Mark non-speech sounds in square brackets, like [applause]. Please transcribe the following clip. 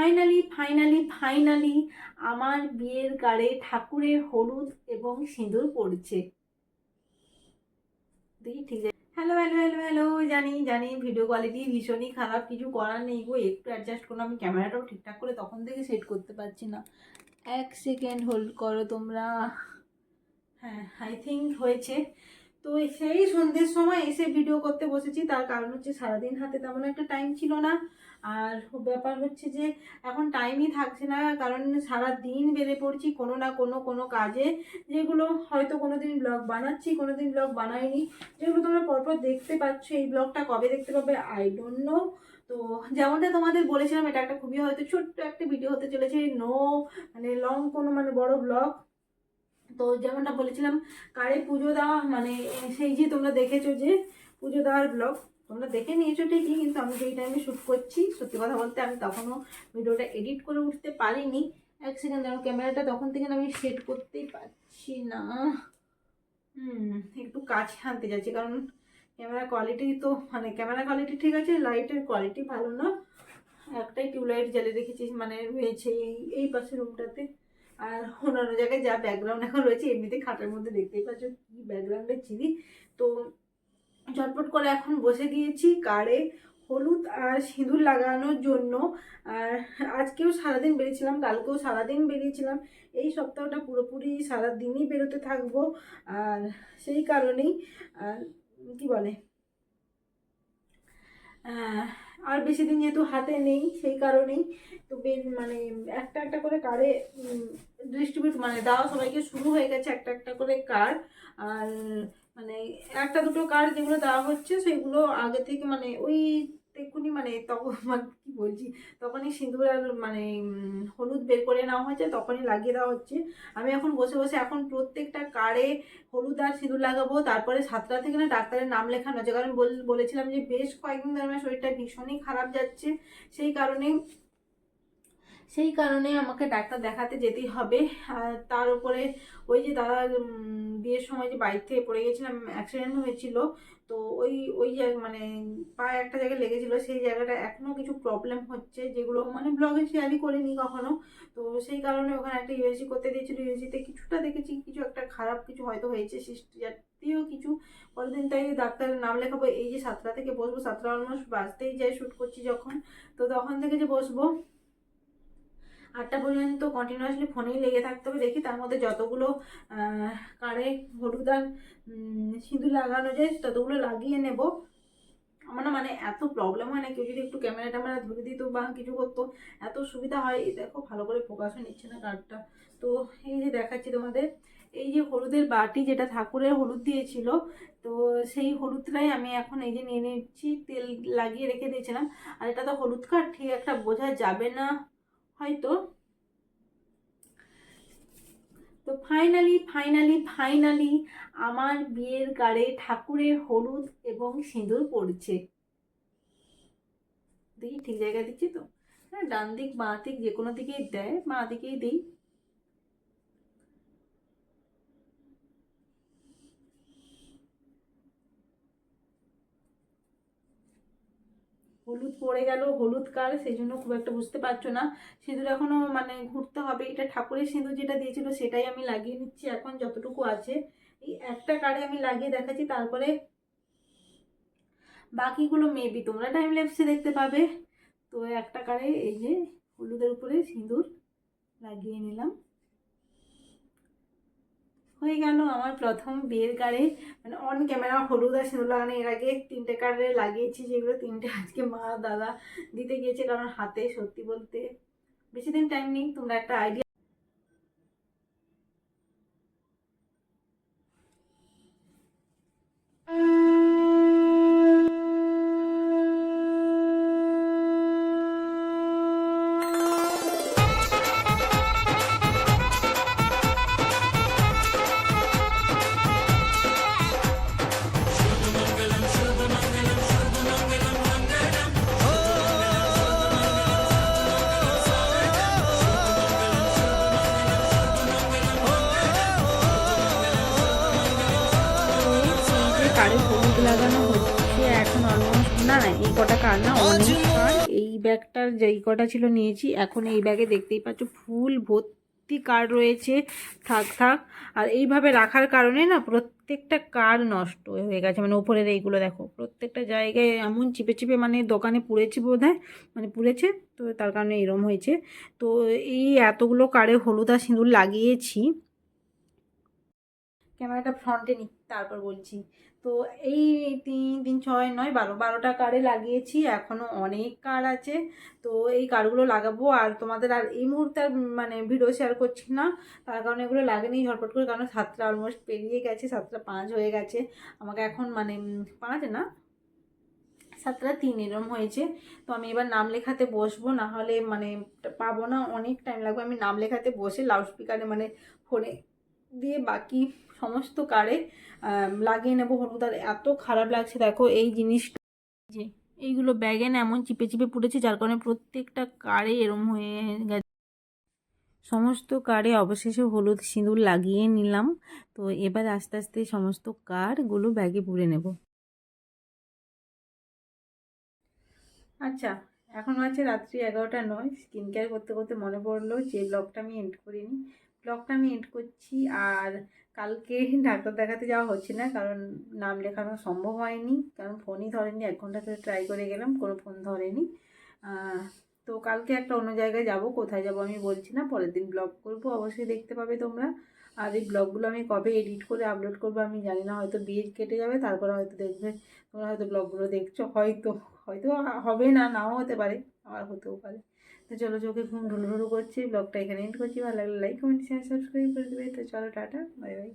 Finally finally finally আমার বিয়ের গাড়ে ঠাকুরের হলুদ এবং সিঁদুর পড়ছে। দেখি ঠিক আছে। হ্যালো হ্যালো হ্যালো হ্যালো জানি জানি ভিডিও কোয়ালিটি ভীষণই খারাপ, কিছু করার নেই গো, একটু অ্যাডজাস্ট করো আমি ক্যামেরাটাও ঠিকঠাক করে তখন থেকে সেট করতে পারছি না। এক সেকেন্ড হোল্ড করো তোমরা। হ্যাঁ আই থিঙ্ক হয়েছে। তো সেই সন্ধ্যের সময় এসে ভিডিও করতে বসেছি। তার কারণ হচ্ছে সারাদিন হাতে তেমন একটা টাইম ছিল না। আর ব্যাপার হচ্ছে যে, এখন টাইমই থাকছে না। কারণ সারা দিন বেড়ে পড়ছি কোনো না কোনো কোনো কাজে। যেগুলো হয়তো কোনো দিন ব্লগ বানাচ্ছি কোনো দিন ব্লগ বানাইনি। যেগুলো তোমরা পরপর দেখতে পাচ্ছ, এই ব্লগটা কবে দেখতে পাবে আই ডোন্ট নো তো যেমনটা তোমাদের বলেছিলাম, এটা একটা খুবই হয়তো ছোট্ট একটা ভিডিও হতে চলেছে। নো মানে লং কোনো মানে বড় ব্লগ তো যেমনটা বলেছিলাম কারে পুজো দেওয়া মানে সেই যে তোমরা দেখেছ যে পুজো দেওয়ার ব্লগ তোমরা দেখে নিয়েছো ঠিকই, কিন্তু আমি যেই টাইমে শ্যুট করছি, সত্যি কথা বলতে আমি তখনও ভিডিওটা এডিট করে উঠতে পারিনি। এক সেকেন্ড যেন ক্যামেরাটা তখন থেকে আমি সেট করতেই পারছি না। হুম, একটু কাছে আনতে যাচ্ছি, কারণ ক্যামেরা কোয়ালিটি তো মানে ক্যামেরা কোয়ালিটি ঠিক আছে লাইটের কোয়ালিটি ভালো না। একটাই টিউবলাইট জ্বালিয়ে রেখেছি মানে রয়েছে এই এই পাশের রুমটাতে আর অন্যান্য জায়গায় যা ব্যাকগ্রাউন্ড এখন রয়েছে, এমনিতে খাটের মধ্যে দেখতেই পাচ্ছ কি ব্যাকগ্রাউন্ডে চিনি। তো ঝটপট করে এখন বসে গিয়েছি কারে হলুদ আর সিঁদুর লাগানোর জন্য। আর আজকেও সারাদিন বেরিয়েছিলাম, কালকেও সারাদিন বেরিয়েছিলাম। এই সপ্তাহটা পুরোপুরি সারাদিনই বেরোতে থাকব। আর সেই কারণেই কি বলে? আর বেশি দিন যেহেতু হাতে নেই, সেই কারণেই তো মানে একটা একটা করে কারে ডিস্ট্রিবিউট মানে দেওয়া সবাইকে শুরু হয়ে গেছে একটা একটা করে কার। আর মানে একটা দুটো কার যেগুলো দেওয়া হচ্ছে সেগুলো আগে থেকে মানে ওই এক্ষুনি মানে তখন [laughs] মানে কী বলছি? তখনই সিঁদুর আর মানে হলুদ বের করে নেওয়া হয়েছে, তখনই লাগিয়ে দেওয়া হচ্ছে। আমি এখন বসে বসে এখন প্রত্যেকটা কারে হলুদ আর সিঁদুর লাগাবো, তারপরে সাতটা থেকে না ডাক্তারের নাম লেখানো হচ্ছে। কারণ বল- বলেছিলাম যে বেশ কয়েকদিন ধরে আমার শরীরটা ভীষণই খারাপ যাচ্ছে। সেই কারণেই সেই কারণে আমাকে ডাক্তার দেখাতে যেতেই হবে। তার উপরে ওই যে দাদার বিয়ের সময় যে বাইক থেকে পড়ে গেছিলাম অ্যাক্সিডেন্ট হয়েছিল। তো ওই ওই মানে পায়ে একটা জায়গায় লেগেছিল, সেই জায়গাটা এখনও কিছু প্রবলেম হচ্ছে, যেগুলো মানে ব্লগে শেয়ারই করিনি কখনো। তো সেই কারণে ওখানে একটা ইউএসজি করতে দিয়েছিল। ইউএসজিতে কিছুটা দেখেছি, কিছু একটা খারাপ কিছু হয়তো হয়েছে সৃষ্টি জাতীয় কিছু। পরের তাই ডাক্তারের নাম লেখাবো, এই যে সাতটা থেকে বসবো, সাতটা অলমোস্ট বাজতেই যাই শ্যুট করছি যখন। তো তখন থেকে যে বসবো আটটা পর্যন্ত কন্টিনিউয়াসলি ফোনেই লেগে থাকতে হবে। দেখি তার মধ্যে যতগুলো কারে হলুদ আর সিঁদুর লাগানো যায় ততগুলো লাগিয়ে নেব। আমার না মানে এত প্রবলেম হয় না, কেউ যদি একটু ক্যামেরা ট্যামেরা ধরে দিত বা কিছু করতো, এত সুবিধা হয়। এই দেখো, ভালো করে ফোকাস নিচ্ছে না কার্ডটা। তো এই যে দেখাচ্ছি তোমাদের, এই যে হলুদের বাটি যেটা ঠাকুরের হলুদ দিয়েছিল, তো সেই হলুদটাই আমি এখন এই যে নিয়ে নিচ্ছি, তেল লাগিয়ে রেখে দিয়েছিলাম। আর এটা তো হলুদ কার্ড, ঠিক একটা বোঝা যাবে না। হয়তো। তো ফাইনালি ফাইনালি ফাইনালি আমার বিয়ের গাড়ে ঠাকুরের হলুদ এবং সিঁদুর পড়ছে। দিই, ঠিক জায়গা দিচ্ছি তো? হ্যাঁ ডান দিক বাঁ দিক যে কোনো দিকেই দেয় বাঁ দিকেই দিই। হলুদ পড়ে গেল, হলুদ কার, সেই জন্য খুব একটা বুঝতে পারছ না। সিঁদুর এখনও মানে ঘুরতে হবে, এটা ঠাকুরের সিঁদুর যেটা দিয়েছিল সেটাই আমি লাগিয়ে নিচ্ছি এখন যতটুকু আছে। এই একটা কারে আমি লাগিয়ে দেখাচ্ছি, তারপরে বাকিগুলো মেবি তোমরা টাইম ল্যাপসে দেখতে পাবে। তো একটা কারে এই যে হলুদের উপরে সিঁদুর লাগিয়ে নিলাম। হয়ে গেল আমার প্রথম বিয়ের কারে। মানে অন ক্যামেরা হলুদ আর সিঁদুর লাগানো এর আগে তিনটে কারে লাগিয়েছি, যেগুলো তিনটে আজকে মা, দাদা দিতে গিয়েছে, কারণ হাতে সত্যি বলতে বেশি দিন টাইম নেই। তোমরা একটা আইডিয়া না না, এই কটা কার না কার? এই ব্যাগটার যেই কটা ছিল নিয়েছি, এখন এই ব্যাগে দেখতেই পাচ্ছ ফুল ভর্তি কার্ড রয়েছে, থাক থাক। আর এইভাবে রাখার কারণে না প্রত্যেকটা কার্ড নষ্ট হয়ে গেছে মানে ওপরের এইগুলো দেখো, প্রত্যেকটা জায়গায় এমন চিপে চিপে মানে দোকানে পুড়েছে বোধ মানে পুড়েছে, তো তার কারণে এরম হয়েছে। তো এই এতগুলো কার্ডে হলুদ সিঁদুর লাগিয়েছি। ক্যামেরাটা ফ্রন্টে নি। তারপর বলছি, তো এই তিন তিন ছয় নয় বারো, বারোটা কার্ডে লাগিয়েছি এখনও অনেক কার্ড আছে, তো এই কার্ডগুলো লাগাবো আর তোমাদের আর এই মুহূর্তে আর মানে ভিডিও শেয়ার করছি না, তার কারণে এগুলো লাগেনি, ঝটপট করে, কারণ সাতটা অলমোস্ট পেরিয়ে গেছে, সাতটা পাঁচ হয়ে গেছে, আমাকে এখন মানে পাঁচ না, সাতটা তিন এরম হয়েছে, তো আমি এবার নাম লেখাতে বসবো না হলে মানে পাবো না, অনেক টাইম লাগবে, আমি নাম লেখাতে বসে লাউড স্পিকারে মানে ফোনে দিয়ে বাকি সমস্ত কারে লাগিয়ে নেব হলুদ। আর এত খারাপ লাগছে, দেখো এই জিনিসটা। যে এইগুলো ব্যাগে না এমন চিপে চিপে পুড়েছে, যার কারণে প্রত্যেকটা কারে এরম হয়ে গেছে। সমস্ত কারে অবশেষে হলুদ সিঁদুর লাগিয়ে নিলাম। তো এবার আস্তে আস্তে সমস্ত কারগুলো ব্যাগে পুরে নেব। আচ্ছা এখন হচ্ছে রাত্রি এগারোটা নয়। স্কিন কেয়ার করতে করতে মনে পড়ল যে ব্লগটা আমি এন্ড করিনি। ব্লগটা আমি এন্ড করছি আর কালকে ডাক্তার দেখাতে যাওয়া হচ্ছে না, কারণ নাম লেখানো সম্ভব হয়নি। কারণ ফোনই ধরেনি, এক ঘণ্টা ধরে ট্রাই করে গেলাম, কোনো ফোন ধরেনি। তো কালকে একটা অন্য জায়গায় যাব, কোথায় যাব আমি বলছি না, পরের দিন ব্লগ করব, অবশ্যই দেখতে পাবে তোমরা। আর এই ব্লগগুলো আমি কবে এডিট করে আপলোড করব আমি জানি না, হয়তো বিয়ে কেটে যাবে, তারপরে হয়তো দেখবে, তোমরা হয়তো ব্লগগুলো দেখছ, হয়তো হয়তো হবে না, নাও হতে পারে, আবার হতেও পারে। তো চলো চোখে ঘুম ঢুলু ঢুলু করছি ব্লগটা এখানে এন্ড করছি। ভালো লাগলে লাইক কমেন্ট শেয়ার সাবস্ক্রাইব করে দেবে। তো চলো, টাটা বাই বাই